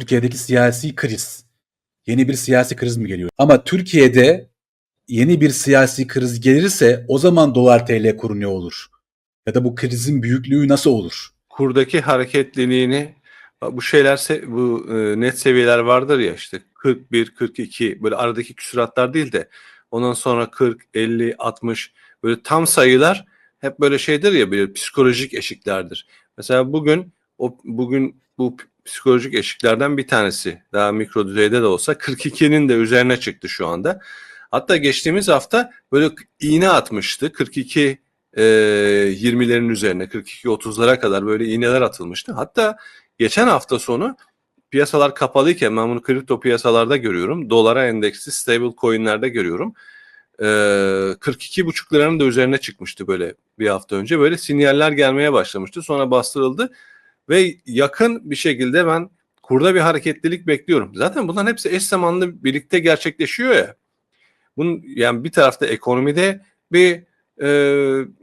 Türkiye'deki siyasi kriz. Yeni bir siyasi kriz mi geliyor? Ama Türkiye'de yeni bir siyasi kriz gelirse o zaman dolar TL kuru ne olur? Ya da bu krizin büyüklüğü nasıl olur? kurdaki hareketliliğini bu şeyler bu e, net seviyeler vardır ya işte 41 42 böyle aradaki küsuratlar değil de ondan sonra 40 50 60 böyle tam sayılar hep böyle şeydir ya böyle psikolojik eşiklerdir. Mesela bugün o bugün bu psikolojik eşiklerden bir tanesi daha mikro düzeyde de olsa 42'nin de üzerine çıktı şu anda. Hatta geçtiğimiz hafta böyle iğne atmıştı. 42 e, 20'lerin üzerine 42-30'lara kadar böyle iğneler atılmıştı. Hatta geçen hafta sonu piyasalar kapalıyken ben bunu kripto piyasalarda görüyorum. Dolara endeksli stable coinlerde görüyorum. E, 42,5 liranın da üzerine çıkmıştı böyle bir hafta önce. Böyle sinyaller gelmeye başlamıştı. Sonra bastırıldı ve yakın bir şekilde ben kurda bir hareketlilik bekliyorum. Zaten bunların hepsi eş zamanlı birlikte gerçekleşiyor ya. Bunun yani bir tarafta ekonomide bir e,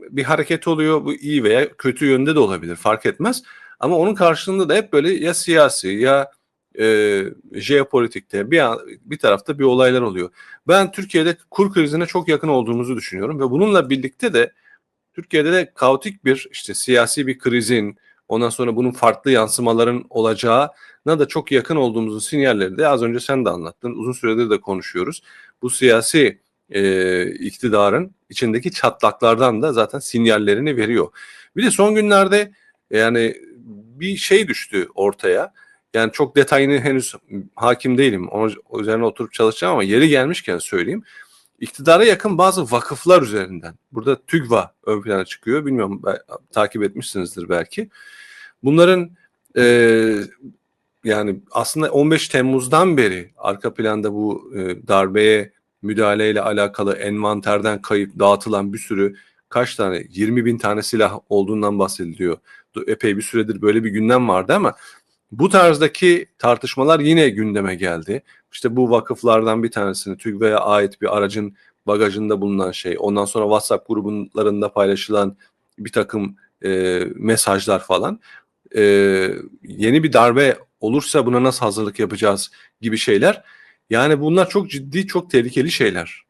bir hareket oluyor. Bu iyi veya kötü yönde de olabilir fark etmez. Ama onun karşılığında da hep böyle ya siyasi ya e, jeopolitikte bir bir tarafta bir olaylar oluyor. Ben Türkiye'de kur krizine çok yakın olduğumuzu düşünüyorum ve bununla birlikte de Türkiye'de de kaotik bir işte siyasi bir krizin ondan sonra bunun farklı yansımaların olacağına da çok yakın olduğumuzun sinyalleri de az önce sen de anlattın. Uzun süredir de konuşuyoruz. Bu siyasi e, iktidarın içindeki çatlaklardan da zaten sinyallerini veriyor. Bir de son günlerde yani bir şey düştü ortaya. Yani çok detayını henüz hakim değilim. Onun üzerine oturup çalışacağım ama yeri gelmişken söyleyeyim. İktidara yakın bazı vakıflar üzerinden. Burada TÜGVA ön plana çıkıyor. Bilmiyorum takip etmişsinizdir belki. Bunların e, yani aslında 15 Temmuz'dan beri arka planda bu e, darbeye müdahaleyle alakalı envanterden kayıp dağıtılan bir sürü kaç tane 20 bin tane silah olduğundan bahsediliyor. Epey bir süredir böyle bir gündem vardı ama bu tarzdaki tartışmalar yine gündeme geldi. İşte bu vakıflardan bir tanesini TÜGVA'ya ait bir aracın bagajında bulunan şey, ondan sonra WhatsApp grublarında paylaşılan bir takım e, mesajlar falan. E, yeni bir darbe olursa buna nasıl hazırlık yapacağız gibi şeyler. Yani bunlar çok ciddi, çok tehlikeli şeyler.